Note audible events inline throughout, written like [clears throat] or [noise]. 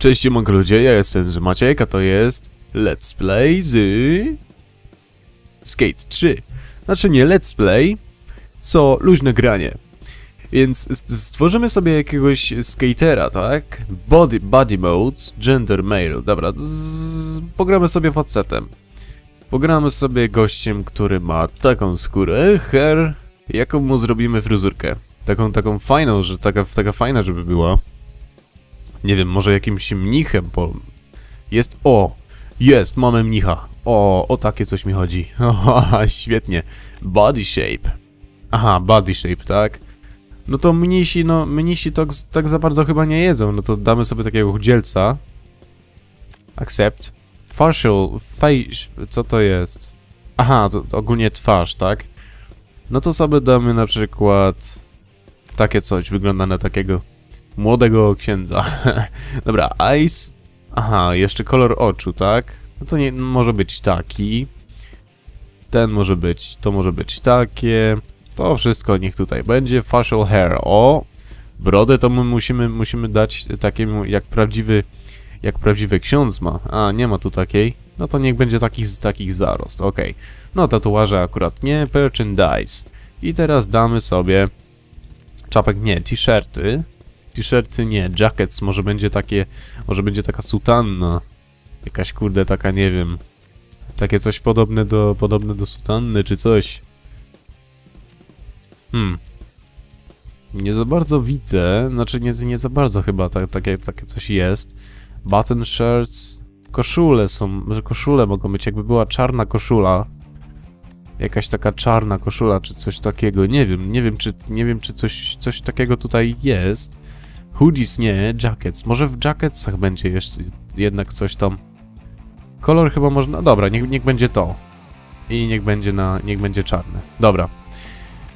Cześć siemanko ludzie, ja jestem Maciek, a to jest Let's Play z... Skate 3. Znaczy nie Let's Play, co luźne granie. Więc stworzymy sobie jakiegoś skatera, tak? Body, body modes, gender male, dobra, pogramy sobie facetem. Pogramy sobie gościem, który ma taką skórę, hair, jaką mu zrobimy fryzurkę. Taką, taką fajną, że taka, taka fajna, żeby była. Nie wiem, może jakimś mnichem, bo jest, o, jest, mamy mnicha. O, o takie coś mi chodzi. [laughs] Haha, świetnie. Body shape. Aha, body shape, tak? No to mnisi, no, mnisi to tak za bardzo chyba nie jedzą, no to damy sobie takiego chudzielca. Accept. Facial, face, co to jest? Aha, to ogólnie twarz, tak? No to sobie damy na przykład takie coś, wygląda na takiego młodego księdza. [laughs] Dobra, eyes. Aha, jeszcze kolor oczu, tak? No to nie może być taki. Ten może być, to może być takie. To wszystko niech tutaj będzie. Facial hair. O! Brodę to my musimy, musimy dać takiemu jak prawdziwy, jak prawdziwy ksiądz ma. A, nie ma tu takiej. No to niech będzie takich, takich zarost. Okej. No tatuaże akurat nie. Merchandise. I teraz damy sobie czapek nie, t-shirty. T-shirty nie, jackets może będzie takie, może będzie taka sutanna. Jakaś kurde taka, nie wiem. Takie coś podobne do, podobne do sutanny czy coś. Hmm. Nie za bardzo widzę, znaczy nie, nie za bardzo chyba tak, takie, takie coś jest. Button shirts, koszule są, koszule mogą być, jakby była czarna koszula. Jakaś taka czarna koszula, czy coś takiego, nie wiem, nie wiem, czy, nie wiem, czy coś, coś takiego tutaj jest. Hoodies nie, jackets, może w jacketsach będzie jeszcze jednak coś tam. Kolor chyba można, dobra, niech, niech będzie to. I niech będzie na, niech będzie czarny. Dobra.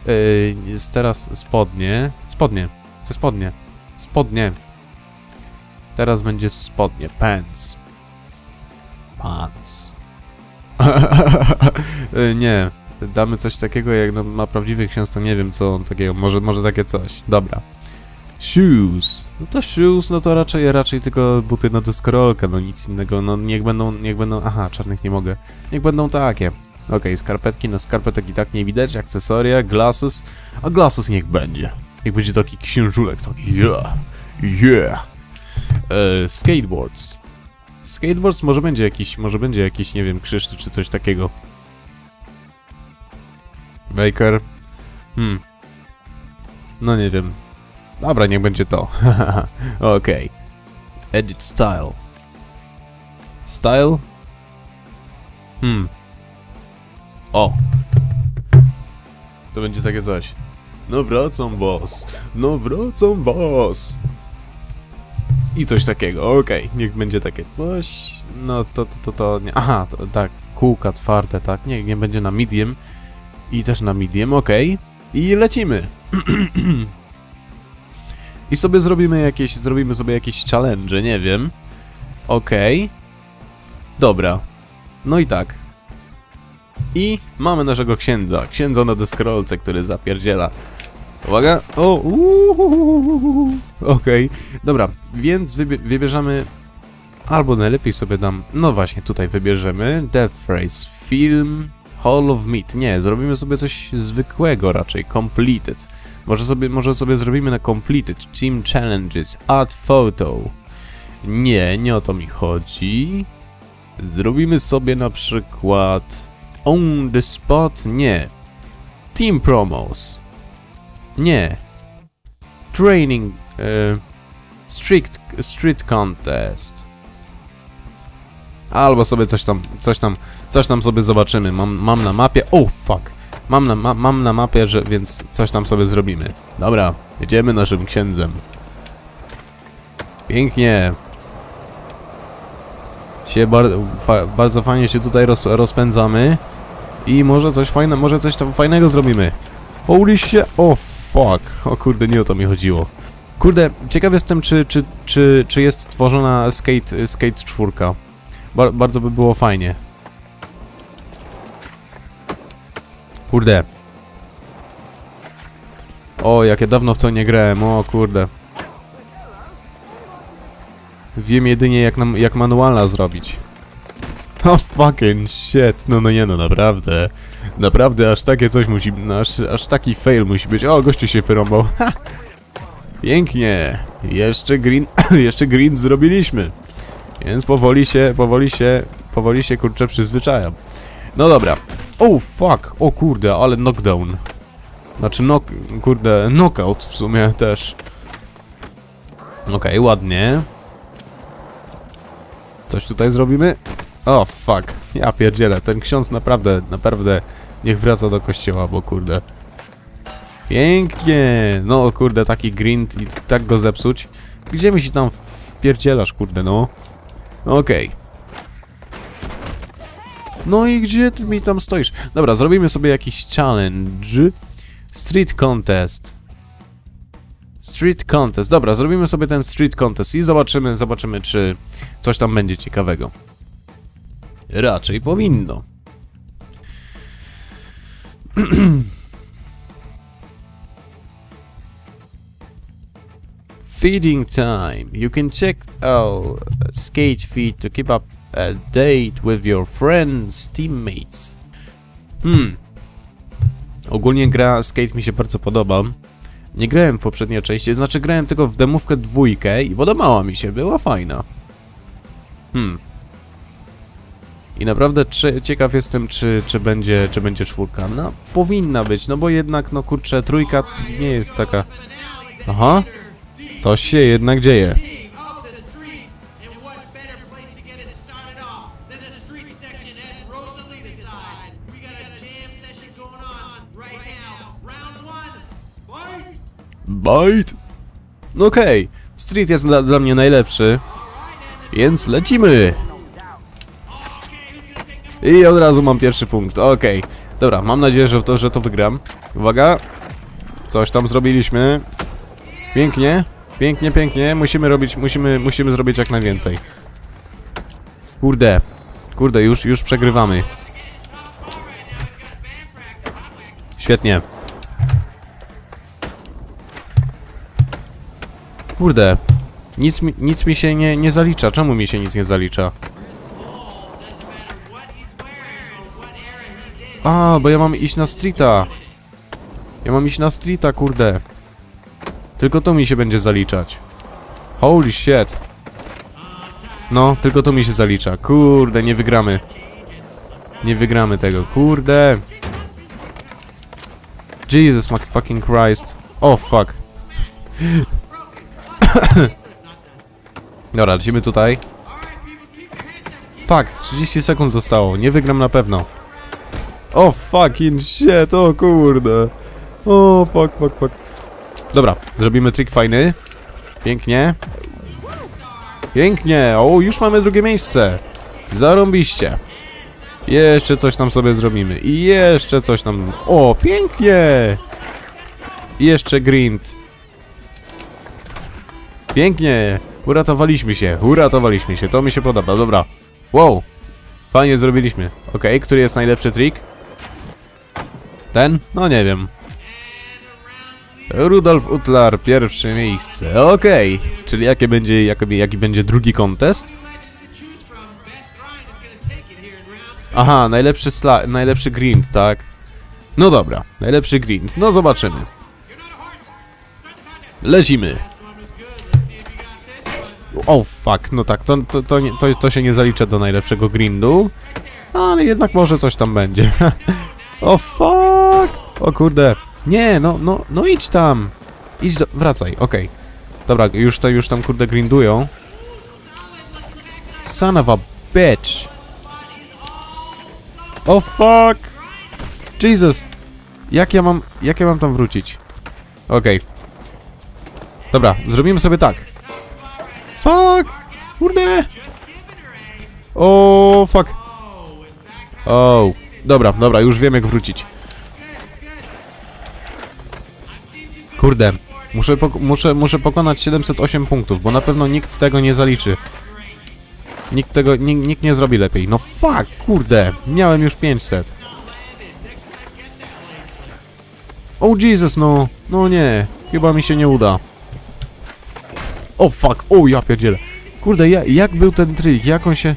Yy, jest teraz spodnie, spodnie, chcę spodnie, spodnie. Teraz będzie spodnie, pants. Pants. [laughs] Yy, nie, damy coś takiego jak no, ma prawdziwy ksiądz, to nie wiem co on takiego, może, może takie coś. Dobra. Shoes. No to shoes, no to raczej, raczej tylko buty na deskorolkę, no nic innego, no niech będą, niech będą, aha, czarnych nie mogę. Niech będą takie. Okej, skarpetki, no skarpetek i tak nie widać, akcesoria, glasses, a glasses niech będzie. Niech będzie taki księżulek, taki yeah, yeah. E, skateboards. Skateboards może będzie jakiś, może będzie jakiś, nie wiem, krzyż czy coś takiego. Baker. Hmm. No nie wiem. Dobra, niech będzie to. [laughs] Okej. Edit style. Style? Hmm. O. To będzie takie coś. No wracam was. No wracam was. I coś takiego. Okej, niech będzie takie coś. No to to to, to nie. Aha, to, tak. Kółka twarde, tak. Nie, nie będzie na medium. I też na medium, okej. I lecimy. [clears throat] I sobie zrobimy jakieś, zrobimy sobie jakieś challenge, nie wiem. Okej. Dobra. No i tak. I mamy naszego księdza. Księdza na deskorolce, który zapierdziela. Uwaga. O. Okej. Dobra, więc wybie wybierzemy... Albo najlepiej sobie dam... No właśnie, tutaj wybierzemy. Death Phrase. Film... Hall of Meat. Nie, zrobimy sobie coś zwykłego raczej. Completed. Może sobie, może sobie zrobimy na Completed. Team Challenges. Add Photo. Nie, nie o to mi chodzi. Zrobimy sobie na przykład... On the spot? Nie. Team Promos. Nie. Training... E, strict, street Contest. Albo sobie coś tam, coś tam, coś tam sobie zobaczymy. Mam, mam na mapie... Oh, fuck. Mam na, ma, mam na mapie, że, więc coś tam sobie zrobimy. Dobra, jedziemy naszym księdzem. Pięknie. Się bar, fa, bardzo fajnie się tutaj roz, rozpędzamy. I może coś fajne, może coś tam fajnego zrobimy. Holy shit, oh fuck. O kurde, nie o to mi chodziło. Kurde, ciekaw jestem, czy, czy, czy, czy jest tworzona Skate, skate 4. Bar, bardzo by było fajnie. Kurde. O, jakie dawno w to nie grałem, o kurde. Wiem jedynie jak, nam, jak manuala zrobić. [laughs] Oh fucking shit, no no nie no, naprawdę. Naprawdę, aż takie coś musi, aż, aż taki fail musi być. O, gościu się wyrąbał. [laughs] Ha! Pięknie. Jeszcze green, [coughs] jeszcze green zrobiliśmy. Więc powoli się, powoli się, powoli się kurczę przyzwyczajam. No dobra. Oh fuck, o kurde, ale knockdown. Znaczy knock, kurde, knockout w sumie też. Okej, ładnie. Coś tutaj zrobimy? O, fuck. Ja pierdzielę, ten ksiądz naprawdę, naprawdę niech wraca do kościoła, bo kurde. Pięknie! No kurde, taki grind i tak go zepsuć. Gdzie mi się tam wpierdzielasz, kurde, no? Okej. No i gdzie ty mi tam stoisz? Dobra, zrobimy sobie jakiś challenge. Street contest. Street contest. Dobra, zrobimy sobie ten street contest i zobaczymy, zobaczymy, czy coś tam będzie ciekawego. Raczej powinno. [clears throat] Feeding time. You can check out skate feed to keep up a date with your friends, teammates. Hmm. Ogólnie gra Skate mi się bardzo podoba. Nie grałem w poprzedniej części, znaczy grałem tylko w demówkę dwójkę i podobała mi się, była fajna. Hmm. I naprawdę ciekaw jestem, czy, czy, będzie, czy będzie czwórka. No, powinna być, no bo jednak, no kurczę, trójka nie jest taka... Aha. Coś się jednak dzieje. Bite! No Okej, Street jest dla, dla mnie najlepszy, więc lecimy! I od razu mam pierwszy punkt, okej. Dobra, mam nadzieję, że to, że to wygram. Uwaga! Coś tam zrobiliśmy. Pięknie, pięknie, pięknie. Musimy robić, musimy, musimy zrobić jak najwięcej. Kurde, kurde, już, już przegrywamy. Świetnie. Kurde. Nic mi, nic mi się nie, nie zalicza. Czemu mi się nic nie zalicza? A, bo ja mam iść na streeta. Ja mam iść na streeta, kurde. Tylko to mi się będzie zaliczać. Holy shit. No, tylko to mi się zalicza. Kurde, nie wygramy. Nie wygramy tego. Kurde. Jesus fucking Christ. Oh fuck. [coughs] Dobra, lecimy tutaj. Fuck, 30 sekund zostało. Nie wygram na pewno. O fucking shit, o kurde. O fuck, fuck, fuck. Dobra, zrobimy trik fajny. Pięknie. Pięknie, o już mamy drugie miejsce. Zarąbiście. Jeszcze coś tam sobie zrobimy. I jeszcze coś tam. O, pięknie. Jeszcze grind. Pięknie! Uratowaliśmy się, uratowaliśmy się, to mi się podoba, dobra. Wow! Fajnie zrobiliśmy. Okej, który jest najlepszy trik? Ten? No nie wiem. Rudolf Utlar, pierwsze miejsce. Okej, czyli jakie będzie, jaki, jaki będzie drugi kontest? Aha, najlepszy najlepszy grind, tak? No dobra, najlepszy grind. No zobaczymy. Lecimy. O fuck, no tak, to, to, to, to, to się nie zalicza do najlepszego grindu. Ale jednak może coś tam będzie. [laughs] o fuck! O kurde. Nie, no, no, no idź tam. Idź do... Wracaj, okej. Dobra, już to, już tam kurde grindują. Son of a bitch. O fuck! Jesus! Jak ja mam, jak ja mam tam wrócić? Okej. Dobra, zrobimy sobie tak. Fuck! Kurde! O, fuck. O, dobra, dobra, już wiem jak wrócić. Kurde, muszę, pok- muszę, muszę pokonać 708 punktów, bo na pewno nikt tego nie zaliczy. Nikt tego, nikt, nikt nie zrobi lepiej. No fuck, kurde, miałem już 500. O Jesus, no, no nie, chyba mi się nie uda. O fuck, o ja pierdzielę. Kurde, ja, jak był ten trik? Jak on się...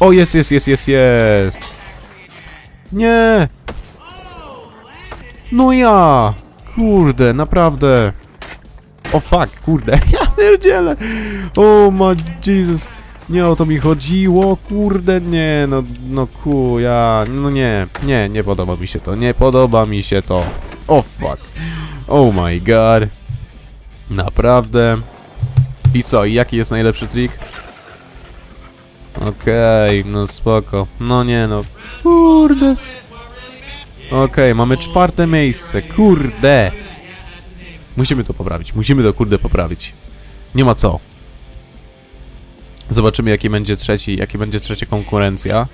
O, jest, jest, jest, jest, jest! Nie! No ja! Kurde, naprawdę! O fuck, kurde, [laughs] ja pierdzielę! O ma Jesus! Nie o to mi chodziło, kurde, nie, no, no ku, ja, no nie, nie, nie podoba mi się to, nie podoba mi się to. O fuck. Oh my god. Naprawdę. I co, i jaki jest najlepszy trik? Okej, no spoko. No nie no, kurde. Okej, mamy czwarte miejsce, kurde. Musimy to poprawić, musimy to kurde poprawić. Nie ma co. Zobaczymy jaki będzie trzeci, jaki będzie trzecia konkurencja.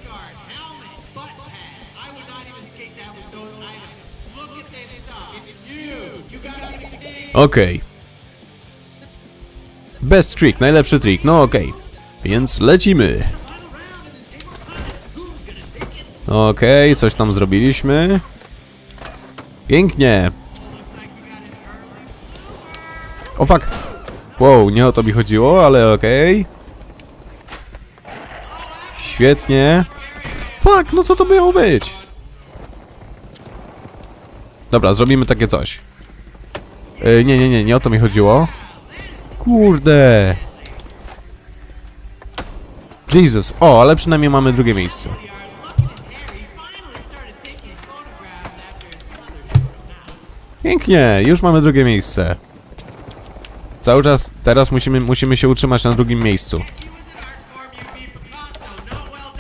I would Best trick, najlepszy trick, no okej. Więc lecimy. Okej, coś tam zrobiliśmy. Pięknie. O fuck. Wow, nie o to mi chodziło, ale okej. Świetnie. Fuck, no co to miało być? Dobra, zrobimy takie coś. E, nie, nie, nie, nie o to mi chodziło. Kurde. Jesus. O, ale przynajmniej mamy drugie miejsce. Pięknie, już mamy drugie miejsce. Cały czas, teraz musimy, musimy się utrzymać na drugim miejscu.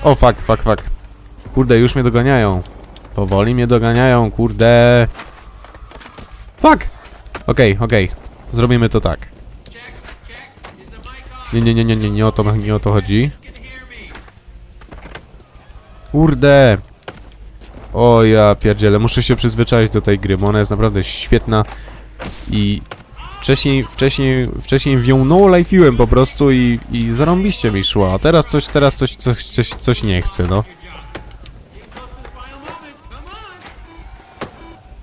O, fuck, fuck, fuck. Kurde, już mnie doganiają. Powoli mnie doganiają, kurde. Fuck! Okej, okej. Zrobimy to tak. Nie, nie, nie, nie, nie, nie o to, nie o to chodzi. Kurde. O ja pierdzielę, muszę się przyzwyczaić do tej gry, bo ona jest naprawdę świetna i wcześniej, wcześniej, wcześniej w nią no life'iłem po prostu i, i zarąbiście mi szła, a teraz coś, teraz coś, coś, coś, coś nie chcę, no.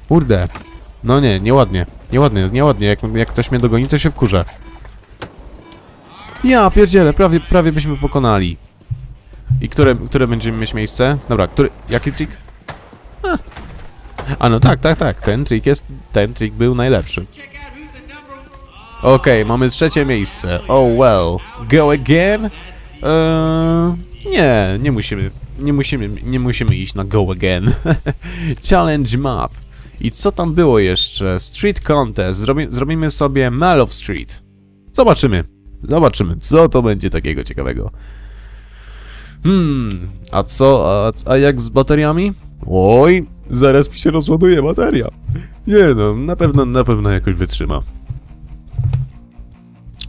Kurde. No nie, nieładnie. Nieładnie, nieładnie. Jak, jak ktoś mnie dogoni, to się wkurza. Ja pierdzielę, prawie, prawie byśmy pokonali. I które, które będziemy mieć miejsce? Dobra, który, jaki trik? A. A no tak, tak, tak, ten trik jest, ten trik był najlepszy. Okej, mamy trzecie miejsce. Oh well. Go again? Eee, nie, nie musimy, nie musimy, nie musimy iść na go again. [laughs] Challenge map. I co tam było jeszcze? Street contest. Zrobi, zrobimy sobie Mall of Street. Zobaczymy. Zobaczymy, co to będzie takiego ciekawego. Hmm, a co, a, a jak z bateriami? Oj, zaraz mi się rozładuje bateria. Nie no, na pewno, na pewno jakoś wytrzyma.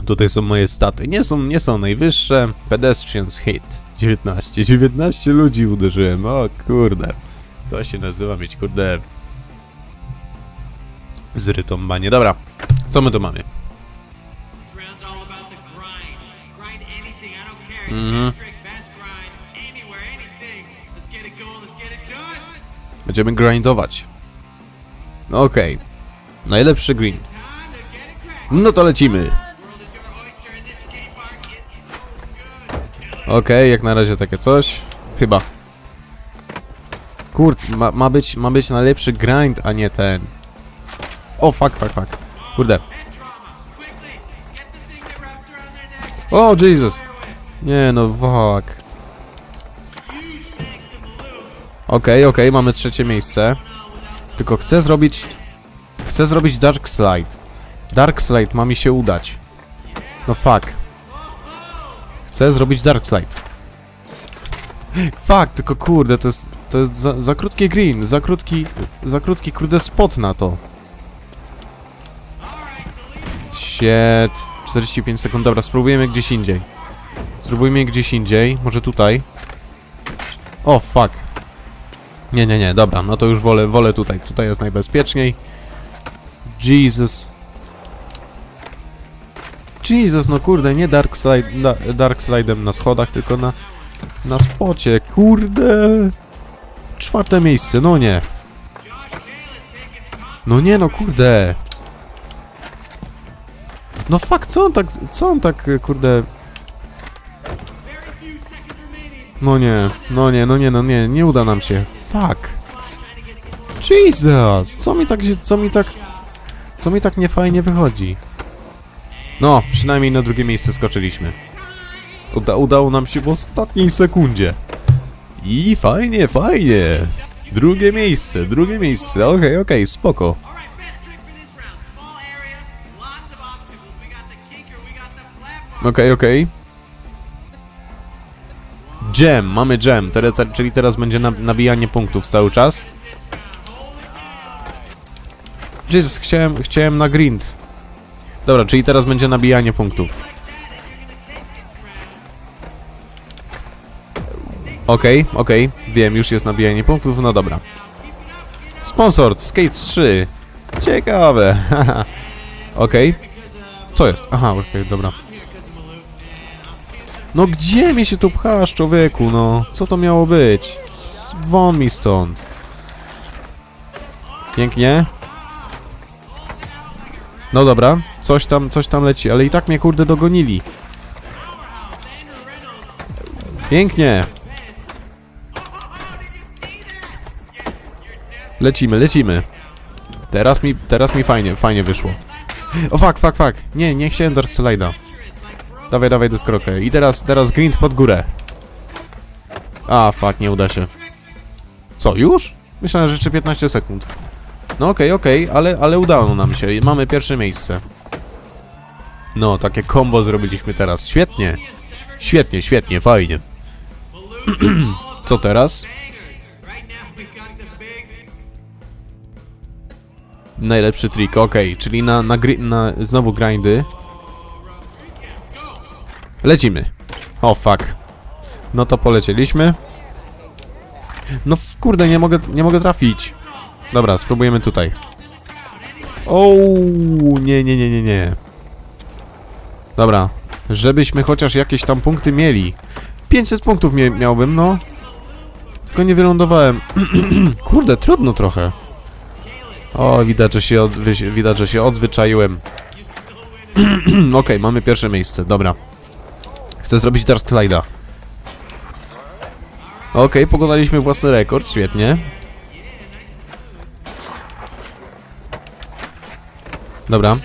Tutaj są moje staty. Nie są, nie są najwyższe. Pedestrians hit. 19. 19 ludzi uderzyłem. O kurde. To się nazywa mieć kurde... Zrytombanie. Dobra. Co my tu mamy? Done. Będziemy grindować. Okej. Najlepszy grind. No to lecimy. Okej, jak na razie takie coś. Chyba. Kurt, ma, ma, być, ma być najlepszy grind, a nie ten. O, fuck, fuck, fuck. Kurde. O, Jesus. Nie no, fuck. To Baloo. Okej, okej, mamy trzecie miejsce. Tylko chcę zrobić... Chcę zrobić Dark Slide. Dark Slide ma mi się udać. No fuck. Chcę zrobić Dark Slide. Fuck, tylko kurde, to jest... To jest za, za krótki green, za krótki... Za krótki kurde spot na to. Shit. 45 sekund, dobra, spróbujemy gdzieś indziej. Spróbujmy gdzieś indziej, może tutaj. O, fuck. Nie, nie, nie, dobra, no to już wolę, wolę tutaj. Tutaj jest najbezpieczniej. Jesus. Jesus, no kurde, nie Dark, slide, da, dark Slide'em na schodach, tylko na, na spocie. Kurde. Czwarte miejsce, no nie. No nie, no kurde. No fuck, co on tak, co on tak, kurde... No nie, no nie, no nie, no nie, nie uda nam się. Fuck. Jesus, co mi tak co mi tak, co mi tak niefajnie wychodzi? No, przynajmniej na drugie miejsce skoczyliśmy. Uda, udało nam się w ostatniej sekundzie. I fajnie, fajnie. Drugie miejsce, drugie miejsce, okej, okej, spoko. All right, best trick Jam, mamy jam, teraz, czyli teraz będzie nab- nabijanie punktów cały czas. Jesus, chciałem, chciałem na grind. Dobra, czyli teraz będzie nabijanie punktów. Okej, okej, wiem, już jest nabijanie punktów, no dobra. Sponsor, Skate 3. Ciekawe. [laughs] Okej. Co jest? Aha, okej, dobra. No gdzie mi się tu pchasz, człowieku, no? Co to miało być? Won mi stąd. Pięknie. No dobra, coś tam, coś tam leci, ale i tak mnie kurde dogonili. Pięknie. Lecimy, lecimy. Teraz mi, teraz mi fajnie, fajnie wyszło. O fuck, fuck, fuck. Nie, nie chciałem Dark Slide'a. Dawaj, dawaj deskorkę. I teraz, teraz grind pod górę. A, fuck, nie uda się. Co, już? Myślałem, że jeszcze 15 sekund. No okej, okej, ale, ale udało nam się. Mamy pierwsze miejsce. No, takie combo zrobiliśmy teraz. Świetnie. Świetnie, świetnie, fajnie. [clears throat] Co teraz? Najlepszy trik, okej, czyli na, na, na znowu grindy. Lecimy. O fuck. No to polecieliśmy. No kurde, nie mogę, nie mogę trafić. Dobra, spróbujemy tutaj. O, nie, nie, nie, nie, nie. Dobra, żebyśmy chociaż jakieś tam punkty mieli. 500 punktów miałbym, no. Tylko nie wylądowałem. [clears throat] kurde, trudno trochę. O, widać, że się, od, widać, że się odzwyczaiłem. [clears throat] Okej, mamy pierwsze miejsce, dobra. Chcę zrobić Dark Slide'a. Okej, pokonaliśmy własny rekord, świetnie. Dobra,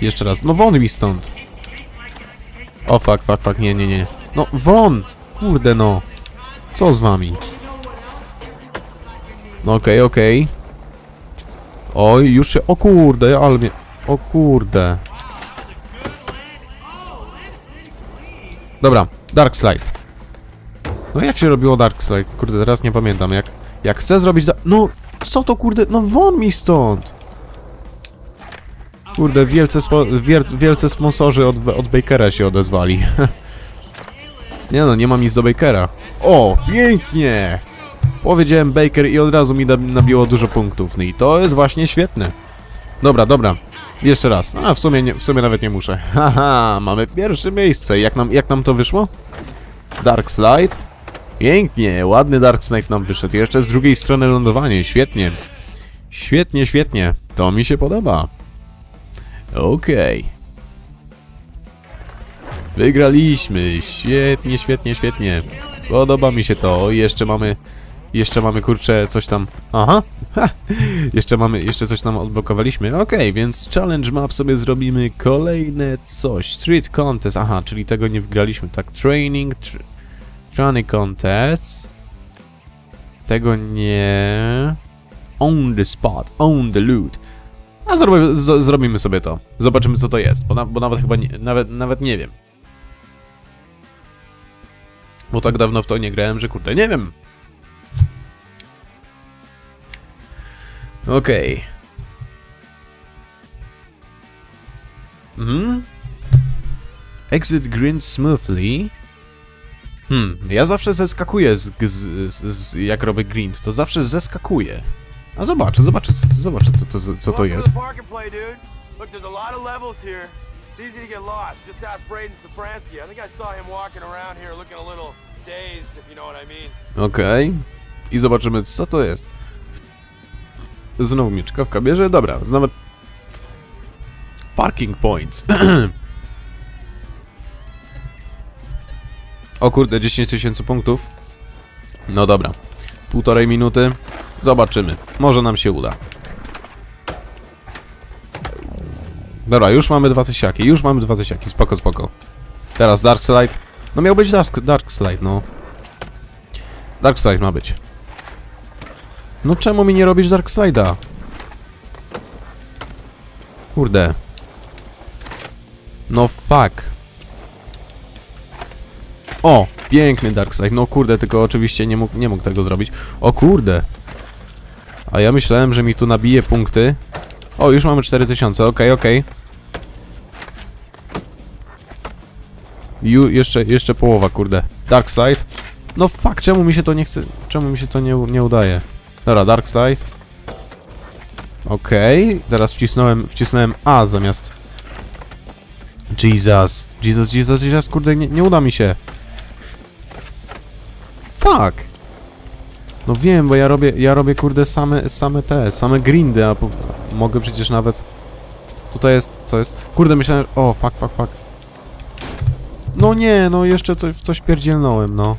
jeszcze raz. No won mi stąd. O fuck, fuck, fuck, nie, nie, nie. No won! Kurde no. Co z wami? No Okej, okej. Oj, już się... O kurde, ale mnie... O kurde. Dobra, Dark Slide. No jak się robiło Dark Slide? Kurde, teraz nie pamiętam. Jak, jak chcę zrobić... No, co to kurde? No won mi stąd! Kurde, wielce, spo, wiel, wielce sponsorzy od, od Bakera się odezwali. [laughs] nie no, nie mam nic do Bakera. O, pięknie! Powiedziałem Baker i od razu mi nabiło dużo punktów. No i to jest właśnie świetne. Dobra, dobra. Jeszcze raz. A w sumie, nie, w sumie nawet nie muszę. [laughs] Haha, mamy pierwsze miejsce. Jak nam, jak nam to wyszło? Dark Slide. Pięknie, ładny Dark Slide nam wyszedł. Jeszcze z drugiej strony lądowanie. Świetnie. Świetnie, świetnie. To mi się podoba. Okej. Wygraliśmy. Świetnie, świetnie, świetnie. Podoba mi się to. Jeszcze mamy... Jeszcze mamy, kurczę, coś tam... Aha! Ha! Jeszcze mamy, jeszcze coś tam odblokowaliśmy. Okej, więc challenge map sobie zrobimy kolejne coś. Street contest. Aha, czyli tego nie wygraliśmy. Tak, training... Tr training contest. Tego nie... On the spot. On the loot. A zrobimy, zrobimy sobie to. Zobaczymy co to jest, bo, na, bo nawet chyba nie, nawet, nawet nie wiem. Bo tak dawno w to nie grałem, że kurde, nie wiem. Okej. Mhm. Exit grind smoothly. Hmm, ja zawsze zeskakuję z, z, z, z jak robię grind, to zawsze zeskakuję. A zobaczę, zobaczę, zobaczę co to, co to jest. It's easy to get lost. Just ask Braden Safransky. I think I saw him walking around here looking a little dazed, if you know what I mean. Okej. I zobaczymy, co to jest. Znowu mieczkawka bierze. Dobra, nawet... Parking points. [clears throat] o kurde, 10 tysięcy punktów. No dobra. Półtorej minuty. Zobaczymy. Może nam się uda. Dobra, już mamy dwa tysiaki, już mamy dwa tysiaki, spoko, spoko. Teraz Dark Slide. No miał być Dark, dark Slide, no. Dark Slide ma być. No czemu mi nie robisz Dark Slide'a? Kurde. No fuck. O, piękny Dark Slide. No kurde, tylko oczywiście nie mógł, nie mógł tego zrobić. O kurde. A ja myślałem, że mi tu nabije punkty. O, już mamy 4000, okej, okej. Ju, jeszcze, jeszcze połowa, kurde. Dark Side. No fuck, czemu mi się to nie chce, czemu mi się to nie, nie udaje? Dobra, Dark Side. Okej, teraz wcisnąłem, wcisnąłem A zamiast... Jesus, Jesus, Jesus, Jesus, kurde, nie, nie uda mi się. Fuck. No wiem, bo ja robię, ja robię kurde same, same te, same grindy, a po, mogę przecież nawet... Tutaj jest, co jest? Kurde, myślałem, o, fuck, fuck, fuck. No nie, no jeszcze coś, coś pierdzielnąłem, no.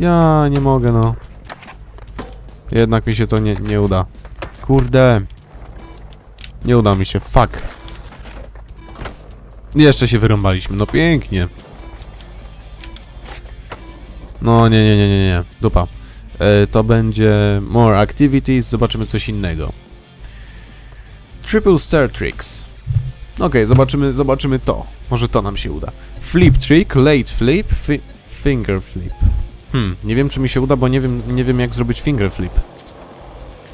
Ja nie mogę, no. Jednak mi się to nie, nie uda. Kurde. Nie uda mi się, fuck. Jeszcze się wyrąbaliśmy, no pięknie. No nie, nie, nie, nie, nie, dupa. E, to będzie more activities, zobaczymy coś innego. Triple Star Tricks. Okej, zobaczymy, zobaczymy to. Może to nam się uda. Flip trick, late flip, fi finger flip. Hmm, nie wiem czy mi się uda, bo nie wiem, nie wiem jak zrobić finger flip.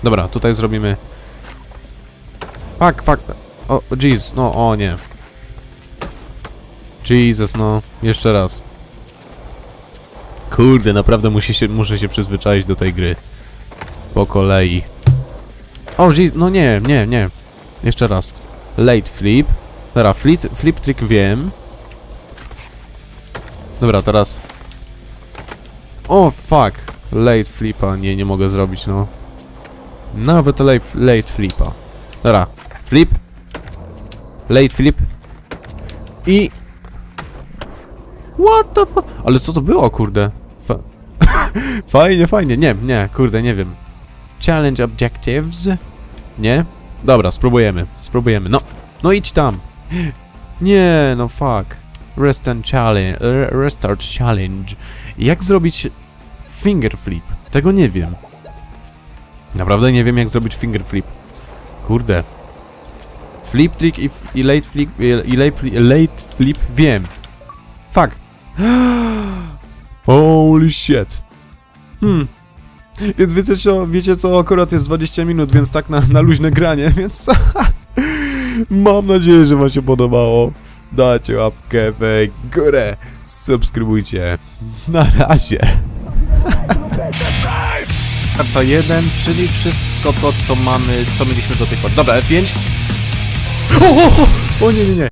Dobra, tutaj zrobimy... Fuck, fuck. O, jeez, no, o nie. Jesus, no, jeszcze raz. Kurde, naprawdę musi się, muszę się przyzwyczaić do tej gry. Po kolei. O, jeez, no nie, nie, nie. Jeszcze raz. Late flip. Dobra, flip, flip trick wiem. Dobra, teraz... O, fuck. Late flipa, nie, nie mogę zrobić, no. Nawet late, late flipa. Dobra, flip. Late flip. I... What the fuck? Ale co to było, kurde? Fa [laughs] fajnie, fajnie. Nie, nie, kurde, nie wiem. Challenge objectives? Nie? Dobra, spróbujemy, spróbujemy. No, no idź tam. Nie, no fuck. Challenge, re- restart challenge. Jak zrobić finger flip? Tego nie wiem. Naprawdę nie wiem jak zrobić finger flip. Kurde. Flip trick i, i late flip, i, late, late flip wiem. Fuck. [gasps] Holy shit. Hmm. Więc wiecie co, wiecie co, akurat jest 20 minut, więc tak na, na luźne granie, [laughs] więc [laughs] mam nadzieję, że wam się podobało. Dajcie łapkę w górę, subskrybujcie. [laughs] Na razie. Karta 1, czyli wszystko to, co mamy, co mieliśmy do tej pory. Dobra, F5. O, o, o, o nie, nie, nie.